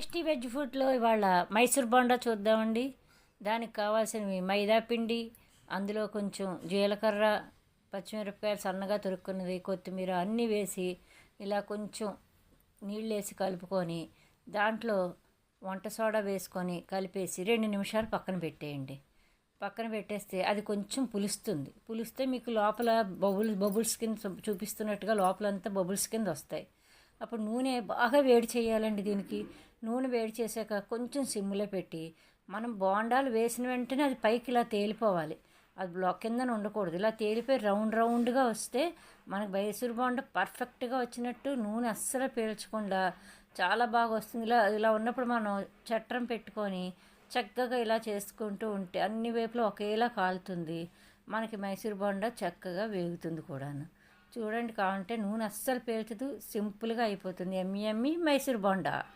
Tasty veg ఫుడ్లో ఇవాళ మైసూర్ బోండా చూద్దామండి. దానికి కావాల్సినవి మైదా పిండి అందులో కొంచెం జీలకర్ర పచ్చిమిరపకాయలు సన్నగా తొరుక్కున్నది కొత్తిమీర అన్నీ వేసి ఇలా కొంచెం నీళ్ళు వేసి కలుపుకొని దాంట్లో వంట సోడా వేసుకొని కలిపేసి రెండు నిమిషాలు పక్కన పెట్టేయండి. పక్కన పెట్టేస్తే అది కొంచెం పులుస్తుంది. పులిస్తే మీకు లోపల బబుల్ బబుల్స్ కింద చూపిస్తున్నట్టుగా లోపలంతా బబుల్స్ కింద వస్తాయి. అప్పుడు నూనె బాగా వేడి చేయాలండి దీనికి. నూనె వేడి చేశాక కొంచెం సిమ్లో పెట్టి మనం బోండాలు వేసిన వెంటనే అది పైకి ఇలా తేలిపోవాలి. అది బ్లాక్ కిందనే ఉండకూడదు. ఇలా తేలిపోయి రౌండ్ రౌండ్గా వస్తే మనకు మైసూర్ బోండా పర్ఫెక్ట్గా వచ్చినట్టు నూనె అస్సలు పీల్చకుండా చాలా బాగా వస్తుంది. ఇలా ఇలా ఉన్నప్పుడు మనం చట్రం పెట్టుకొని చక్కగా ఇలా చేసుకుంటూ ఉంటే అన్ని వైపులా ఒకేలా కాలుతుంది. మనకి మైసూర్ బోండా చక్కగా వేగుతుంది కూడాను. చూడండి కావాలంటే నూనె అస్సలు పేల్చదు సింపుల్గా అయిపోతుంది. ఎమ్మి ఎమ్మి మైసూర్ బోండా.